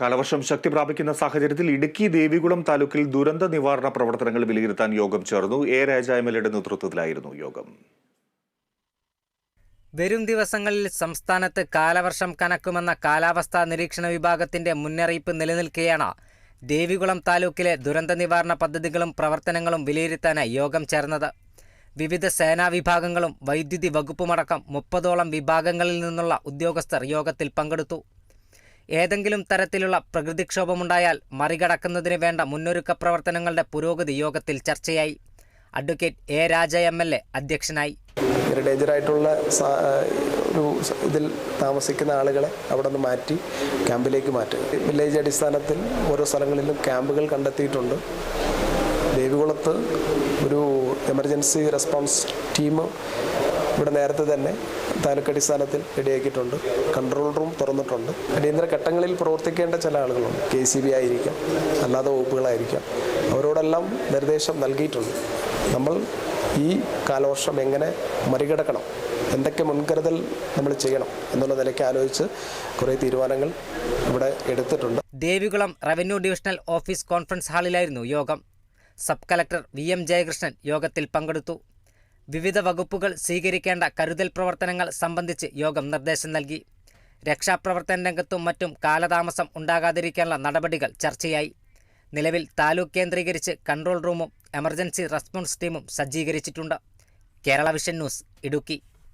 കാലവർഷം ശക്തി പ്രാപിക്കുന്ന സാഹചര്യത്തിൽ ഇടുക്കി ദേവികുളം താലൂക്കിൽ ദുരന്ത നിവാരണ പ്രവർത്തനങ്ങൾ വിലയിരുത്താൻ യോഗം ചേർന്നു. എ. രാജ എം എൽ എയുടെ നേതൃത്വത്തിലായിരുന്നു യോഗം. വരും ദിവസങ്ങളിൽ സംസ്ഥാനത്ത് കാലവർഷം കനക്കുമെന്ന കാലാവസ്ഥാ നിരീക്ഷണ വിഭാഗത്തിന്റെ മുന്നറിയിപ്പ് നിലനിൽക്കെയാണ് ദേവികുളം താലൂക്കിലെ ദുരന്ത നിവാരണ പദ്ധതികളും പ്രവർത്തനങ്ങളും വിലയിരുത്താനായി യോഗം ചേർന്നത്. വിവിധ സേനാ വിഭാഗങ്ങളും വൈദ്യുതി വകുപ്പുമടക്കം മുപ്പതോളം വിഭാഗങ്ങളിൽ നിന്നുള്ള ഉദ്യോഗസ്ഥർ യോഗത്തിൽ പങ്കെടുത്തു. ഏതെങ്കിലും തരത്തിലുള്ള പ്രകൃതിക്ഷോഭമുണ്ടായാൽ മറികടക്കുന്നതിന് വേണ്ട മുന്നൊരുക്ക പ്രവർത്തനങ്ങളുടെ പുരോഗതി യോഗത്തിൽ ചർച്ചയായി. Advocate A Raja M L A അധ്യക്ഷനായി. ഡേഞ്ചറായിട്ടുള്ള ഒരു ഇതിൽ താമസിക്കുന്ന ആളുകളെ അവിടെ നിന്ന് മാറ്റി ക്യാമ്പിലേക്ക് മാറ്റുക. വില്ലേജ് അടിസ്ഥാനത്തിൽ ഓരോ സ്ഥലങ്ങളിലും ക്യാമ്പുകൾ കണ്ടെത്തിയിട്ടുണ്ട്. ദേവികുളത്ത് ഒരു എമർജൻസി റെസ്പോൺസ് ടീം ഇവിടെ നേരത്തെ തന്നെ താലൂക്കടിസ്ഥാനത്തിൽ റെഡിയാക്കിയിട്ടുണ്ട്. കൺട്രോൾ റൂം തുറന്നിട്ടുണ്ട്. അടിയന്തര ഘട്ടങ്ങളിൽ പ്രവർത്തിക്കേണ്ട ചില ആളുകളുണ്ട്. കെ സി ബി ആയിരിക്കാം. അല്ലാതെ വകുപ്പുകളായിരിക്കാം. അവരോടെല്ലാം നിർദ്ദേശം നൽകിയിട്ടുണ്ട്. നമ്മൾ ഈ കാലവർഷം എങ്ങനെ മറികടക്കണം? എന്തൊക്കെ മുൻകരുതൽ നമ്മൾ ചെയ്യണം? എന്നുള്ള നിലയ്ക്ക് ആലോചിച്ച് കുറേ തീരുമാനങ്ങൾ ഇവിടെ എടുത്തിട്ടുണ്ട്. Devikulam revenue divisional office conference ഹാളിലായിരുന്നു യോഗം. Sub collector V M Jayakrishnan യോഗത്തിൽ പങ്കെടുത്തു. വിവിധ വകുപ്പുകൾ സ്വീകരിക്കേണ്ട കരുതൽ പ്രവർത്തനങ്ങൾ സംബന്ധിച്ച് യോഗം നിർദ്ദേശം നൽകി. രക്ഷാപ്രവർത്തന രംഗത്തും മറ്റും കാലതാമസം ഉണ്ടാകാതിരിക്കാനുള്ള നടപടികൾ ചർച്ചയായി. നിലവിൽ താലൂക്ക് കേന്ദ്രീകരിച്ച് കൺട്രോൾ റൂമും എമർജൻസി റെസ്പോൺസ് ടീമും സജ്ജീകരിച്ചിട്ടുണ്ട്. Kerala vision news Idukki.